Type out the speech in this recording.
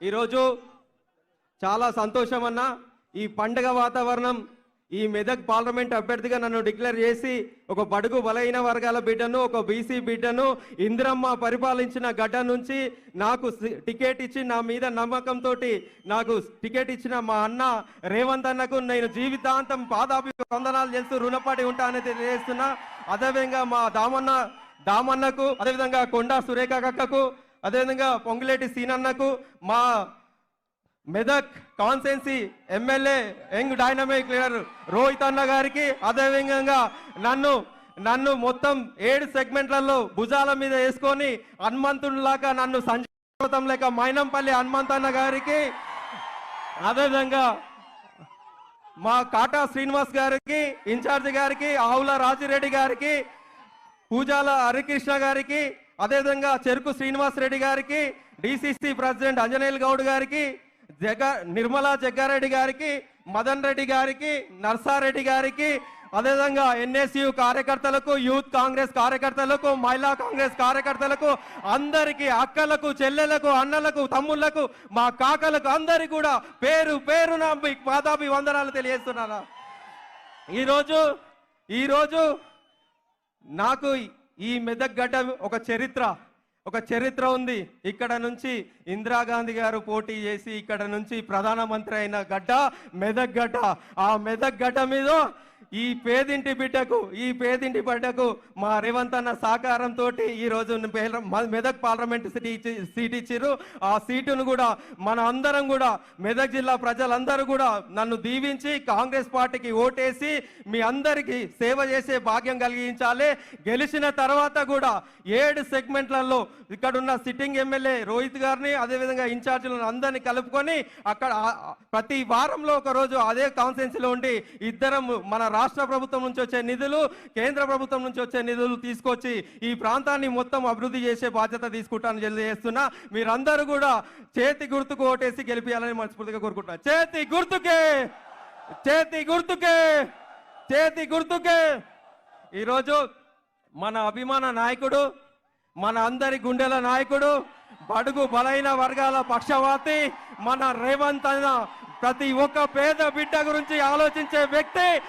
ఈరోజు చాలా సంతోషం అన్న. ఈ పండగ వాతావరణం ఈ మెదక్ పార్లమెంట్ అభ్యర్థిగా నన్ను డిక్లేర్ చేసి ఒక బడుగు బలైన వర్గాల బిడ్డను ఒక బీసీ బిడ్డను ఇందిరమ్మ పరిపాలించిన గడ్డ నుంచి నాకు సి- టికెట్ ఇచ్చి నా మీద నమ్మకంతో నాకు టికెట్ ఇచ్చిన మా అన్న రేవంత్ అన్నకు నేను జీవితాంతం పాదాపి వందనాలు చేస్తూ రుణపడి ఉంటానని తెలియజేస్తున్నా. అదేవిధంగా మా దామన్న దామన్నకు అదేవిధంగా కొండా సురేఖ కక్కకు అదేవిధంగా పొంగులేటి సీనన్నకు మా Medak constituency MLA young dynamic leader Rohit అన్న గారికి అదేవిధంగా నన్ను నన్ను మొత్తం ఏడు సెగ్మెంట్లలో భుజాల మీద వేసుకొని హనుమంతుడిలాగా నన్ను సంజీతం లేక మైనంపల్లి హనుమంత్ అన్న గారికి అదేవిధంగా మా కాటా శ్రీనివాస్ గారికి ఇన్ఛార్జి గారికి ఆవుల రాజిరెడ్డి గారికి పూజాల హరికృష్ణ గారికి అదేవిధంగా చెరుకు శ్రీనివాస్ రెడ్డి గారికి డిసిసి ప్రెసిడెంట్ అంజనేయులు గౌడ్ గారికి జగ నిర్మలా జగ్గారెడ్డి గారికి మదన్ రెడ్డి గారికి నర్సారెడ్డి గారికి అదేవిధంగా ఎన్ఎస్యు కార్యకర్తలకు యూత్ కాంగ్రెస్ కార్యకర్తలకు మహిళా కాంగ్రెస్ కార్యకర్తలకు అందరికీ అక్కలకు చెల్లెలకు అన్నలకు తమ్ముళ్ళకు మా కాకలకు అందరికి కూడా పేరు పేరు మీ పాదాభి వందనాలు తెలియజేస్తున్నాను. ఈరోజు ఈరోజు నాకు ఈ మెదక్ గడ్డ ఒక చరిత్ర ఒక చరిత్ర ఉంది. ఇక్కడ నుంచి ఇందిరాగాంధీ గారు పోటీ చేసి ఇక్కడ నుంచి ప్రధానమంత్రి అయిన గడ్డ మెదక్ గడ్డ ఆ మెదక్ గడ్డ మీద ఈ పేదింటి బిడ్డకు ఈ పేదింటి బిడ్డకు మా రేవంత్ అన్న సహకారంతో ఈ రోజు మెదక్ పార్లమెంట్ సీట్ ఇచ్చి సీట్ ఇచ్చిర్రు. ఆ సీటును కూడా మన అందరం కూడా మెదక్ జిల్లా ప్రజలందరూ కూడా నన్ను దీవించి కాంగ్రెస్ పార్టీకి ఓటేసి మీ అందరికీ సేవ చేసే భాగ్యం కలిగించాలి. గెలిచిన తర్వాత కూడా ఏడు సెగ్మెంట్లలో ఇక్కడ ఉన్న సిట్టింగ్ ఎమ్మెల్యే రోహిత్ గారిని అదేవిధంగా ఇన్ఛార్జీలను అందరినీ కలుపుకొని అక్కడ ప్రతి వారంలో ఒక రోజు అదే కాన్ఫరెన్స్లో ఉండి ఇద్దరం మన రాష్ట్ర ప్రభుత్వం నుంచి వచ్చే నిధులు కేంద్ర ప్రభుత్వం నుంచి వచ్చే నిధులు తీసుకొచ్చి ఈ ప్రాంతాన్ని మొత్తం అభివృద్ధి చేసే బాధ్యత తీసుకుంటానని తెలియజేస్తున్నా. మీరందరూ కూడా చేతి గుర్తుకు ఓటేసి గెలిపించాలని మనస్ఫూర్తిగా కోరుకుంటున్నా. చేతి గుర్తుకే! చేతి గుర్తుకే! చేతి గుర్తుకే! ఈరోజు మన అభిమాన నాయకుడు మన అందరి గుండెల నాయకుడు బడుగు బలైన వర్గాల పక్షవాతి మన రేవంత్ అయిన ప్రతి ఒక్క పేద బిడ్డ గురించి ఆలోచించే వ్యక్తి